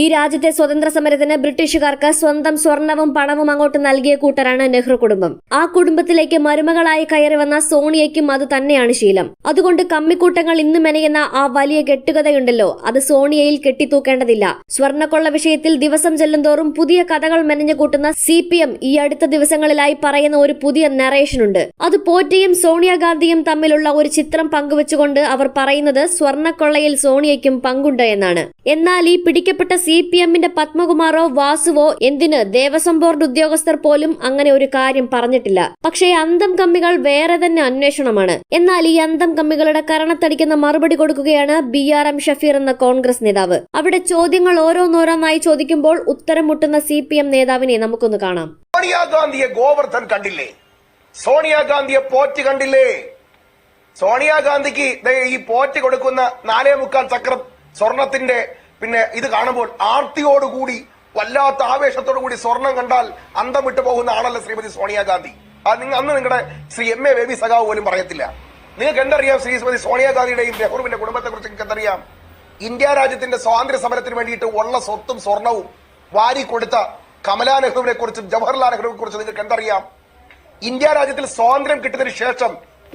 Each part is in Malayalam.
ഈ രാജ്യത്തെ സ്വതന്ത്ര സമരത്തിന് ബ്രിട്ടീഷുകാർക്ക് സ്വന്തം സ്വർണവും പണവും അങ്ങോട്ട് നൽകിയ കൂട്ടരാണ് നെഹ്റു കുടുംബം. ആ കുടുംബത്തിലേക്ക് മരുമകളായി കയറി വന്ന സോണിയയ്ക്കും അത് തന്നെയാണ് ശീലം. അതുകൊണ്ട് കമ്മിക്കൂട്ടങ്ങൾ ഇന്ന് മെനയുന്ന ആ വലിയ കെട്ടുകഥയുണ്ടല്ലോ. അത് സോണിയയിൽ കെട്ടിത്തൂക്കേണ്ടതില്ല. സ്വർണക്കൊള്ള വിഷയത്തിൽ ദിവസം ചെല്ലുന്തോറും പുതിയ കഥകൾ മെനഞ്ഞു കൂട്ടുന്ന സി പി എം ഈ അടുത്ത ദിവസങ്ങളിലായി പറയുന്ന ഒരു പുതിയ നറേഷനുണ്ട്. അത് പോറ്റയും സോണിയാഗാന്ധിയും തമ്മിലുള്ള ഒരു ചിത്രം പങ്കുവച്ചുകൊണ്ട് അവർ പറയുന്നത് സ്വർണക്കൊള്ളയിൽ സോണിയയ്ക്കും പങ്കുണ്ട് എന്നാണ്. എന്നാൽ ഈ പിടിക്കപ്പെട്ട സി പി എമ്മിന്റെ പത്മകുമാറോ വാസുവോ എന്തിന് ദേവസ്വം ബോർഡ് ഉദ്യോഗസ്ഥർ പോലും അങ്ങനെ ഒരു കാര്യം പറഞ്ഞിട്ടില്ല. പക്ഷേ അന്തം കമ്മികൾ വേറെ തന്നെ അന്വേഷണമാണ്. എന്നാൽ ഈ അന്തം കമ്മികളുടെ കരണത്തടിക്കുന്ന മറുപടി കൊടുക്കുകയാണ് ബി ആർ എം ഷഫീർ എന്ന കോൺഗ്രസ് നേതാവ്. അവിടെ ചോദ്യങ്ങൾ ഓരോന്നോരോന്നായി ചോദിക്കുമ്പോൾ ഉത്തരം മുട്ടുന്ന സി പി എം നേതാവിനെ നമുക്കൊന്ന് കാണാം. സോണിയാഗാന്ധിയെ ഗോവർദ്ധൻ കണ്ടില്ലേ? സോണിയാഗാന്ധിയെ പോറ്റ് കണ്ടില്ലേ? സോണിയാഗാന്ധിക്ക് ഈ പോറ്റ് കൊടുക്കുന്ന നാലേ മുക്കാൽ ചക്രം സ്വർണത്തിന്റെ പിന്നെ ഇത് കാണുമ്പോൾ ആർത്തിയോടുകൂടി വല്ലാത്ത ആവേശത്തോടു കൂടി സ്വർണം കണ്ടാൽ അന്തം വിട്ടു പോകുന്ന ആളല്ല ശ്രീമതി സോണിയാഗാന്ധി അത് നിങ്ങൾ അന്ന് നിങ്ങളുടെ ശ്രീ എം എ ബേബി സഖാവ് പോലും പറയത്തില്ല. നിങ്ങൾക്ക് എന്തറിയാം ശ്രീമതി സോണിയാഗാന്ധിയുടെയും നെഹ്റുവിന്റെ കുടുംബത്തെ കുറിച്ച് നിങ്ങൾക്ക് എന്തറിയാം ഇന്ത്യ രാജ്യത്തിന്റെ സ്വാതന്ത്ര്യ സമരത്തിന് വേണ്ടിയിട്ട് ഉള്ള സ്വത്തും സ്വർണവും വാരി കൊടുത്ത കമലാ നെഹ്റുവിനെ കുറിച്ചും ജവഹർലാൽ നെഹ്റുവിനെ കുറിച്ചും നിങ്ങൾക്ക് എന്തറിയാം? ഇന്ത്യ രാജ്യത്തിൽ സ്വാതന്ത്ര്യം കിട്ടുന്നതിന് ശേഷം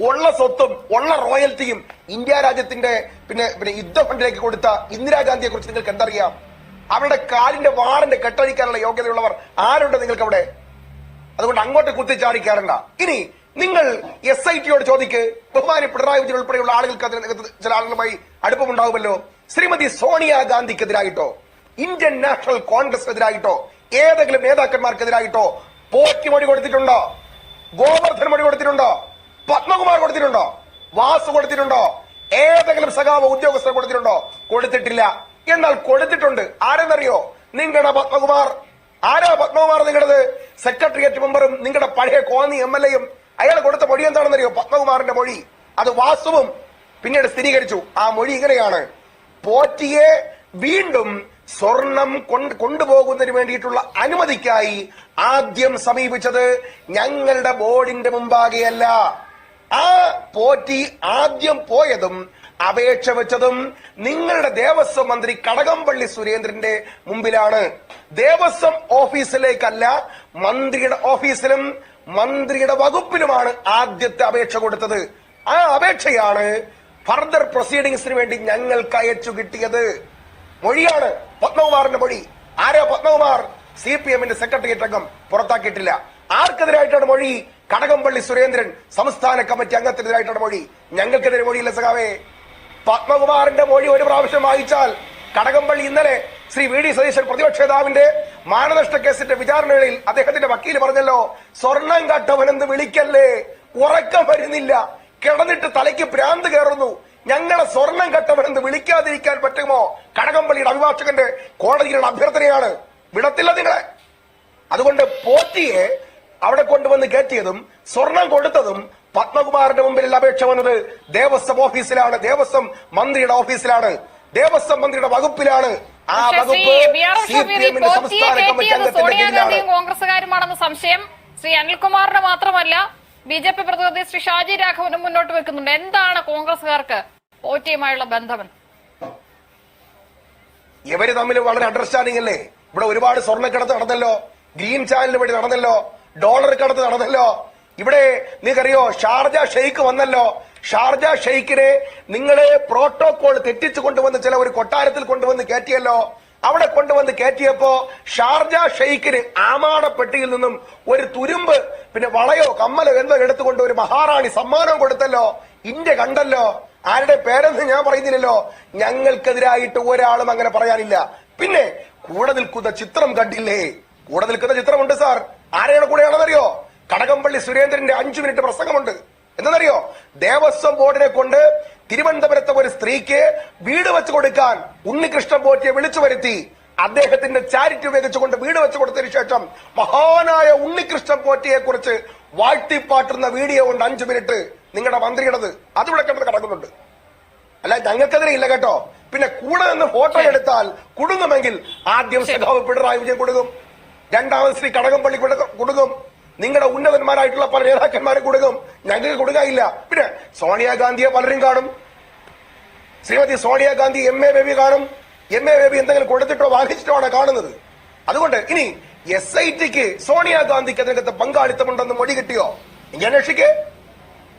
ഉള്ള സ്വത്തും ഉള്ള റോയൽറ്റിയും ഇന്ത്യ രാജ്യത്തിന്റെ പിന്നെ പിന്നെ യുദ്ധ ഫണ്ടിലേക്ക് കൊടുത്ത ഇന്ദിരാഗാന്ധിയെ കുറിച്ച് നിങ്ങൾക്ക് എന്തറിയാം? അവരുടെ കാലിന്റെ വാറിന്റെ കെട്ടഴിക്കാനുള്ള യോഗ്യതയുള്ളവർ ആരുണ്ട് നിങ്ങൾക്ക് അവിടെ അതുകൊണ്ട് അങ്ങോട്ട് കുത്തിച്ചാടിക്കാറുണ്ട ഇനി നിങ്ങൾ എസ് ഐ ടിയോട് ചോദിക്ക്. ബഹുമാനി പിണറായി വിജയൻ ഉൾപ്പെടെയുള്ള ആളുകൾക്ക് അതിന് ചില ആളുകളുമായി അടുപ്പമുണ്ടാവുമല്ലോ. ശ്രീമതി സോണിയ ഗാന്ധിക്കെതിരായിട്ടോ ഇന്ത്യൻ നാഷണൽ കോൺഗ്രസിനെതിരായിട്ടോ ഏതെങ്കിലും നേതാക്കന്മാർക്കെതിരായിട്ടോ പോറ്റി മൊഴി കൊടുത്തിട്ടുണ്ടോ? ഗോവർദ്ധൻ മൊഴി കൊടുത്തിട്ടുണ്ടോ? പത്മകുമാർ കൊടുത്തിട്ടുണ്ടോ? വാസു കൊടുത്തിട്ടുണ്ടോ? ഏതെങ്കിലും സഖാവ് ഉദ്യോഗസ്ഥർ കൊടുത്തിട്ടുണ്ടോ? കൊടുത്തിട്ടില്ല. എന്നാൽ കൊടുത്തിട്ടുണ്ട്. ആരെന്നറിയോ? നിങ്ങളുടെ പത്മകുമാർ. ആരാ പത്മകുമാർ നിങ്ങളത്? സെക്രട്ടേറിയറ്റ് മെമ്പറും നിങ്ങളുടെ പഴയ കോന്നി എം എൽ എയും. അയാൾ കൊടുത്ത മൊഴി എന്താണെന്നറിയോ? പത്മകുമാറിന്റെ മൊഴി. അത് വാസുവും പിന്നീട് സ്ഥിരീകരിച്ചു. ആ മൊഴി ഇങ്ങനെയാണ്. പോറ്റിയെ വീണ്ടും സ്വർണം കൊണ്ട് കൊണ്ടുപോകുന്നതിന് വേണ്ടിയിട്ടുള്ള അനുമതിക്കായി ആദ്യം സമീപിച്ചത് ഞങ്ങളുടെ ബോർഡിന്റെ മുമ്പാകെയല്ല. ആ പോറ്റി ആദ്യം പോയതും അപേക്ഷ വെച്ചതും നിങ്ങളുടെ ദേവസ്വം മന്ത്രി കടകംപള്ളി സുരേന്ദ്രന്റെ മുമ്പിലാണ്. ദേവസ്വം ഓഫീസിലേക്കല്ല മന്ത്രിയുടെ ഓഫീസിലും മന്ത്രിയുടെ വകുപ്പിലുമാണ് ആദ്യത്തെ അപേക്ഷ കൊടുത്തത്. ആ അപേക്ഷയാണ് ഫർദർ പ്രൊസീഡിങ്സിന് വേണ്ടി ഞങ്ങൾക്ക് അയച്ചു കിട്ടിയത്. മൊഴിയാണ് പത്മകുമാറിന്റെ മൊഴി. ആരോ പത്മകുമാർ? സി പി എമ്മിന്റെ സെക്രട്ടേറിയറ്റ് അംഗം. പുറത്താക്കിയിട്ടില്ല. ആർക്കെതിരായിട്ടാണ് മൊഴി? കടകംപള്ളി സുരേന്ദ്രൻ സംസ്ഥാന കമ്മിറ്റി അംഗത്തിനെതിരായിട്ടാണ് മൊഴി. ഞങ്ങൾക്കെതിരെ മൊഴിയില്ല സഖാവേ. പത്മകുമാറിന്റെ മൊഴി ഒരു പ്രാവശ്യം വായിച്ചാൽ കടകംപള്ളി ഇന്നലെ ശ്രീ വി ഡി സതീശൻ പ്രതിപക്ഷ നേതാവിന്റെ മാനനഷ്ട കേസിന്റെ വിചാരണകളിൽ അദ്ദേഹത്തിന്റെ വക്കീൽ പറഞ്ഞല്ലോ സ്വർണം കട്ടവനെന്ന് വിളിക്കല്ലേ? ഉറക്കം വരുന്നില്ല. കിടന്നിട്ട് തലയ്ക്ക് ഭ്രാന്ത് കയറുന്നു. ഞങ്ങളെ സ്വർണം കട്ടവനെന്ന് വിളിക്കാതിരിക്കാൻ പറ്റുമോ? കടകംപള്ളിയുടെ അഭിഭാഷകന്റെ കോടതിയിലുള്ള അഭ്യർത്ഥനയാണ് വിടത്തില്ല നിങ്ങളെ. അതുകൊണ്ട് പോറ്റിയെ അവിടെ കൊണ്ടുവന്ന് കയറ്റിയതും സ്വർണം കൊടുത്തതും പത്മകുമാറിന്റെ മുമ്പിൽ അപേക്ഷ വന്നത് ദേവസ്വം ഓഫീസിലാണ്. ദേവസ്വം മന്ത്രിയുടെ ഓഫീസിലാണ്. ദേവസ്വം മന്ത്രിയുടെ വകുപ്പിലാണ്. ആ വകുപ്പ് സംസ്ഥാന കമ്മിറ്റി കയറ്റിയത് അംഗത്തിന്റെ കീഴിലാണ്. സോണിയാഗാന്ധിയും സംശയം. ശ്രീ അനിൽകുമാറിന്റെ മാത്രമല്ല ബി ജെ പി പ്രതിനിധി ശ്രീ ഷാജി രാഘവനും മുന്നോട്ട് വെക്കുന്നുണ്ട്. എന്താണ് കോൺഗ്രസുകാർക്ക് പോറ്റിയുമായുള്ള ബന്ധം? ഇവർ തമ്മിൽ വളരെ അണ്ടർസ്റ്റാൻഡിംഗ് അല്ലേ? ഇവിടെ ഒരുപാട് സ്വർണക്കടത്ത് നടന്നല്ലോ. ഗ്രീൻ ചാനലിന് വേണ്ടി നടന്നല്ലോ. ഡോളർ കടത്ത് നടന്നല്ലോ. ഇവിടെ നിങ്ങൾക്കറിയോ ഷാർജ ഷെയ്ഖ് വന്നല്ലോ. ഷാർജ ഷെയ്ഖിനെ നിങ്ങളെ പ്രോട്ടോകോൾ തെറ്റിച്ചു കൊണ്ടുവന്ന് ചില ഒരു കൊട്ടാരത്തിൽ കൊണ്ടുവന്ന് കയറ്റിയല്ലോ. അവിടെ കൊണ്ടുവന്ന് കയറ്റിയപ്പോ ഷാർജ ഷെയ്ഖിന് പെട്ടിയിൽ നിന്നും ഒരു തുരുമ്പ് പിന്നെ വളയോ കമ്മലോ എന്തോ എടുത്തുകൊണ്ട് ഒരു മഹാറാണി സമ്മാനം കൊടുത്തല്ലോ. ഇന്ത്യ കണ്ടല്ലോ. ആരുടെ പേരെന്ന് ഞാൻ പറയുന്നില്ലല്ലോ. ഞങ്ങൾക്കെതിരായിട്ട് ഒരാളും അങ്ങനെ പറയാനില്ല. പിന്നെ കൂടെ നിൽക്കുന്ന ചിത്രം കണ്ടില്ലേ? കൂടെ നിൽക്കുന്ന ചിത്രമുണ്ട് സാർ. ആരെയാണ് കൂടെയാണെന്നറിയോ? കടകംപള്ളി സുരേന്ദ്രന്റെ അഞ്ചു മിനിറ്റ് പ്രസംഗമുണ്ട്. എന്തെന്നറിയോ ദേവസ്വം ബോർഡിനെ കൊണ്ട് തിരുവനന്തപുരത്തെ ഒരു സ്ത്രീക്ക് വീട് വെച്ച് കൊടുക്കാൻ ഉണ്ണികൃഷ്ണൻ പോറ്റിയെ വിളിച്ചു വരുത്തി. അദ്ദേഹത്തിന്റെ ചാരിറ്റി ഉപയോഗിച്ചുകൊണ്ട് വീട് വെച്ച് കൊടുത്തതിനു ശേഷം മഹാനായ ഉണ്ണികൃഷ്ണൻ പോറ്റിയെ കുറിച്ച് വാഴ്ത്തിപ്പാട്ടുന്ന വീഡിയോ ഉണ്ട് അഞ്ചു മിനിറ്റ് നിങ്ങളുടെ മന്ത്രിയുടേത് അതിവിടെ കണ്ടത് കിടക്കുന്നുണ്ട്. അല്ല ഞങ്ങൾക്കെതിരെ ഇല്ല കേട്ടോ. പിന്നെ കൂടെ നിന്ന് ഫോട്ടോ എടുത്താൽ കുടുങ്ങുമെങ്കിൽ ആദ്യം സഖാവ് പിണറായി വിജയൻ കൊടുക്കും. രണ്ടാമത് ശ്രീ കടകംപള്ളി കൊടുക്കും- നിങ്ങളുടെ ഉന്നതന്മാരായിട്ടുള്ള പല നേതാക്കന്മാരെ കൊടുക്കും. ഞങ്ങൾക്ക് കൊടുക്കാനില്ല. പിന്നെ സോണിയാഗാന്ധിയെ പലരും കാണും. ശ്രീമതി സോണിയാഗാന്ധി എം എ ബേബി കാണും. എം എ ബേബി എന്തെങ്കിലും കൊടുത്തിട്ടോ വാങ്ങിച്ചിട്ടോ ആണ് കാണുന്നത്. അതുകൊണ്ട് ഇനി എസ് ഐ ടിക്ക് സോണിയാഗാന്ധിക്ക് അതിനകത്ത് പങ്കാളിത്തമുണ്ടെന്ന് മൊഴി കിട്ടിയോ? ഇനി അന്വേഷിക്ക്.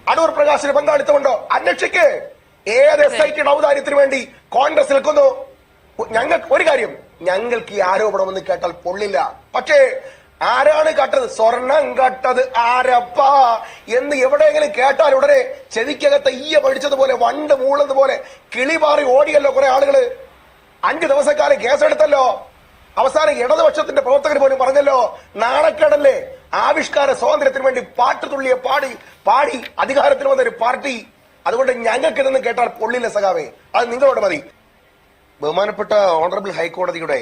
അടൂർ പ്രകാശിന് പങ്കാളിത്തമുണ്ടോ? അന്വേഷിക്ക്. ഏത് എസ് ഐ ടിയുടെ ഔദാര്യത്തിന് വേണ്ടി കോൺഗ്രസ് നിൽക്കുന്നു? ഞങ്ങൾ ഒരു കാര്യം. ഞങ്ങൾക്ക് ഈ ആരോപണം എന്ന് കേട്ടാൽ പൊള്ളില്ല. പക്ഷേ ആരാണ് കട്ടത്? സ്വർണം കട്ടത് ആരപ്പ? എന്ന് എവിടെയെങ്കിലും കേട്ടാൽ ഉടനെ ചെവിക്കകത്ത് ഈയ പഠിച്ചതുപോലെ വണ്ട് മൂളതുപോലെ കിളി മാറി ഓടിയല്ലോ കുറെ ആളുകൾ. അഞ്ചു ദിവസക്കാലം കേസെടുത്തല്ലോ. അവസാനം ഇടതുപക്ഷത്തിന്റെ പ്രവർത്തകർ പോലും പറഞ്ഞല്ലോ നാണക്കേടല്ലേ? ആവിഷ്കാര സ്വാതന്ത്ര്യത്തിന് വേണ്ടി പാട്ട് തുള്ളിയ പാടി പാടി അധികാരത്തിൽ വന്ന ഒരു പാർട്ടി. അതുകൊണ്ട് ഞങ്ങൾക്ക് ഇതൊന്നും കേട്ടാൽ പൊള്ളില്ല സഖാവേ. അത് നിങ്ങളോട് മതി. ബഹുമാനപ്പെട്ട ഓണറബിൾ ഹൈക്കോടതിയുടെ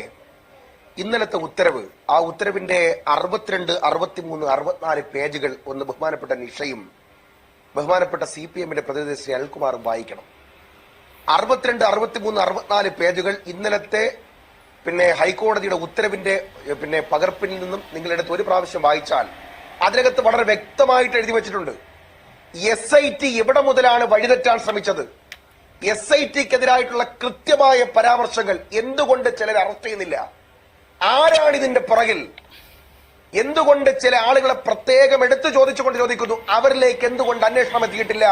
ഇന്നലത്തെ ഉത്തരവ്. ആ ഉത്തരവിന്റെ അറുപത്തിരണ്ട് അറുപത്തിമൂന്ന് അറുപത്തിനാല് പേജുകൾ ഒന്ന് ബഹുമാനപ്പെട്ട നിഷയും ബഹുമാനപ്പെട്ട സി പി എമ്മിന്റെ പ്രതിനിധി ശ്രീ അനിൽകുമാറും വായിക്കണം. അറുപത്തിരണ്ട് അറുപത്തിമൂന്ന് അറുപത്തിനാല് പേജുകൾ ഇന്നലത്തെ പിന്നെ ഹൈക്കോടതിയുടെ ഉത്തരവിന്റെ പിന്നെ പകർപ്പിൽ നിന്നും നിങ്ങളെടുത്ത് ഒരു പ്രാവശ്യം വായിച്ചാൽ അതിനകത്ത് വളരെ വ്യക്തമായിട്ട് എഴുതി വെച്ചിട്ടുണ്ട്. എസ് ഐ ടി എവിടെ മുതലാണ് വഴിതെറ്റാൻ ശ്രമിച്ചത്? എസ് ഐ ടിക്കെതിരായിട്ടുള്ള കൃത്യമായ പരാമർശങ്ങൾ എന്തുകൊണ്ട് ചിലർ അറസ്റ്റ് ചെയ്യുന്നില്ല? ആരാണ് ഇതിന്റെ പുറകിൽ? എന്തുകൊണ്ട് ചില ആളുകളെ പ്രത്യേകം എടുത്തു ചോദിച്ചുകൊണ്ട് ചോദിക്കുന്നു? അവരിലേക്ക് എന്തുകൊണ്ട് അന്വേഷണം എത്തിയിട്ടില്ല?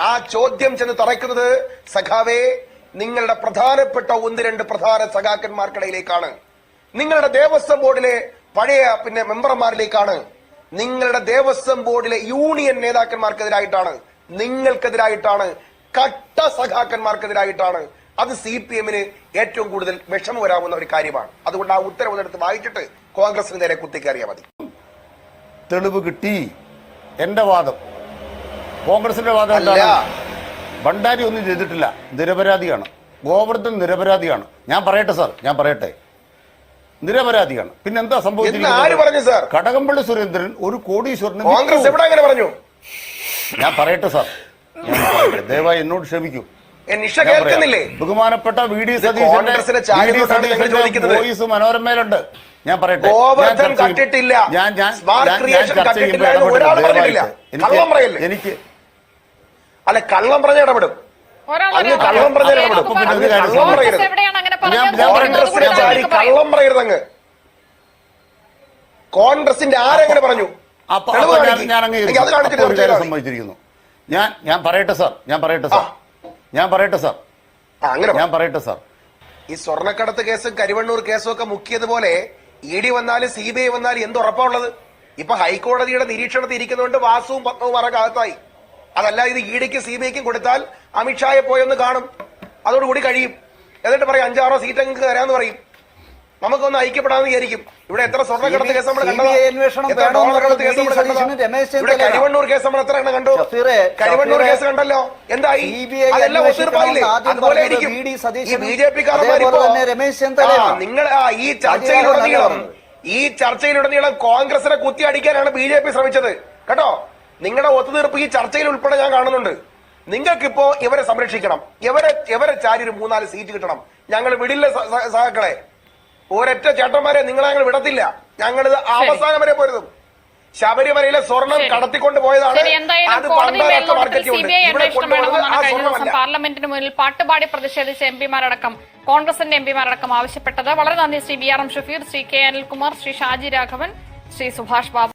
ആ ചോദ്യം ചെന്ന് തറയ്ക്കുന്നത് സഖാവേ നിങ്ങളുടെ പ്രധാനപ്പെട്ട ഒന്ന് രണ്ട് പ്രധാന സഖാക്കന്മാർക്കിടയിലേക്കാണ്. നിങ്ങളുടെ ദേവസ്വം ബോർഡിലെ പഴയ പിന്നെ മെമ്പർമാരിലേക്കാണ്. നിങ്ങളുടെ ദേവസ്വം ബോർഡിലെ യൂണിയൻ നേതാക്കന്മാർക്കെതിരായിട്ടാണ്. നിങ്ങൾക്കെതിരായിട്ടാണ് കട്ട സഖാക്കന്മാർക്കെതിരായിട്ടാണ് അത് സി പി എമ്മിന് ഏറ്റവും കൂടുതൽ വിഷമം വരാവുന്ന ഒരു കാര്യമാണ്. അതുകൊണ്ട് ആ ഉത്തരവ് എടുത്ത് വായിച്ചിട്ട് കോൺഗ്രസിന് നേരെ കുത്തിക്കയറിയാൽ മതി. തെളിവ് കിട്ടി. എന്റെ വാദം. കോൺഗ്രസിന്റെ വാദം. എന്താണ്? ഭണ്ഡാരി ഒന്നും ചെയ്തിട്ടില്ല. നിരപരാധിയാണ്. ഗോവർദ്ധൻ നിരപരാധിയാണ്. ഞാൻ പറയട്ടെ സാർ. ഞാൻ പറയട്ടെ. നിരപരാധിയാണ്. പിന്നെ എന്താ എന്ന് ആര് പറഞ്ഞു സാർ? കടകംപള്ളി സുരേന്ദ്രൻ ഒരു കോടീശ്വരന് കോൺഗ്രസ് എവിടെ അങ്ങനെ പറഞ്ഞു? ഞാൻ പറയട്ടെ സാർ. ദയവായി എന്നോട് ക്ഷമിക്കൂ. ബഹുമാനപ്പെട്ട വി ഡി വോയിസ് മനോരമയിലുണ്ട്. ഞാൻ പറയട്ടെ? ഞാൻ. ഞാൻ ചർച്ച ചെയ്യുമ്പോൾ? എനിക്ക് എനിക്ക് അല്ല കള്ളം പറഞ്ഞ ഇടപെടും. കള്ളം. കള്ളം പറയരുത്. കള്ളം പറയരുത് അങ്ങ് കോൺഗ്രസിന്റെ ആരെങ്ങനെ പറഞ്ഞു. സംഭവിച്ചിരിക്കുന്നു. ഞാൻ ഞാൻ പറയട്ടെ സാർ ഞാൻ പറയട്ടെ സാർ. ഞാൻ പറയട്ടെ സാർ. അങ്ങനെ ഞാൻ പറ. പറയട്ടെ സാർ. ഈ സ്വർണക്കടത്ത് കേസും കരുവണ്ണൂർ കേസും ഒക്കെ മുക്കിയതുപോലെ ഇ ഡി വന്നാലും സി ബി ഐ വന്നാലും എന്ത് ഉറപ്പാണുള്ളത് ഇപ്പൊ ഹൈക്കോടതിയുടെ നിരീക്ഷണത്തിൽ ഇരിക്കുന്നതുകൊണ്ട് വാസുവും പത്മവും അറകത്തായി അതല്ല ഇത് ഇ ഡിക്കും സി ബി ഐക്കും കൊടുത്താൽ അമിത്ഷായെ പോയൊന്ന് കാണും. അതോടുകൂടി കഴിയും. എന്നിട്ട് പറയും അഞ്ചാറോ സീറ്റ് അങ്ങ് തരാന്ന് പറയും. നമുക്കൊന്ന് ഐക്യപ്പെടാന്ന് വിചാരിക്കും. ഇവിടെ എത്ര സ്വർണക്കടത്ത് കേസ് നമ്മൾ കണ്ടതാ? കേസ് നമ്മൾ എത്ര എണ്ണം കണ്ടു? കരിവണ്ണൂർ കേസ് കണ്ടല്ലോ? എന്തായി? അതെല്ലാം അതുപോലെ ഈ ബി ജെ പി. നിങ്ങൾ ഈ ചർച്ചയിലുടനീളം ഈ ചർച്ചയിലുടനീളം കോൺഗ്രസിനെ കുത്തി അടിക്കാനാണ് ബി ജെ പി ശ്രമിച്ചത്. കേട്ടോ? നിങ്ങളുടെ ഒത്തുതീർപ്പ് ഈ ചർച്ചയിൽ ഉൾപ്പെടെ ഞാൻ കാണുന്നുണ്ട്. നിങ്ങൾക്കിപ്പോ ഇവരെ സംരക്ഷിക്കണം. ഇവരെ ഇവരെ ചാരി ഒരു മൂന്നാൽ സീറ്റ് കിട്ടണം. ഞങ്ങൾ വിടില്ല സഹാക്കളെ. ഒരൊറ്റ ചേട്ടന്മാരെ നിങ്ങളെ ഞങ്ങൾ വിടത്തില്ല. ഞങ്ങളിത് അവസാനം വരെ പോരുതും. ശബരിമലയിലെ സ്വർണം. കടത്തിക്കൊണ്ട് പോയതാണ് പാർലമെന്റിന് മുന്നിൽ പാട്ടുപാടി പ്രതിഷേധിച്ച എം പിമാരടക്കം കോൺഗ്രസിന്റെ എം പിമാരടക്കം ആവശ്യപ്പെട്ടത്. വളരെ നന്ദി Shri B R M Shafeer Shri K Anilkumar Shri Shaji Raghavan Shri Subhash Babu.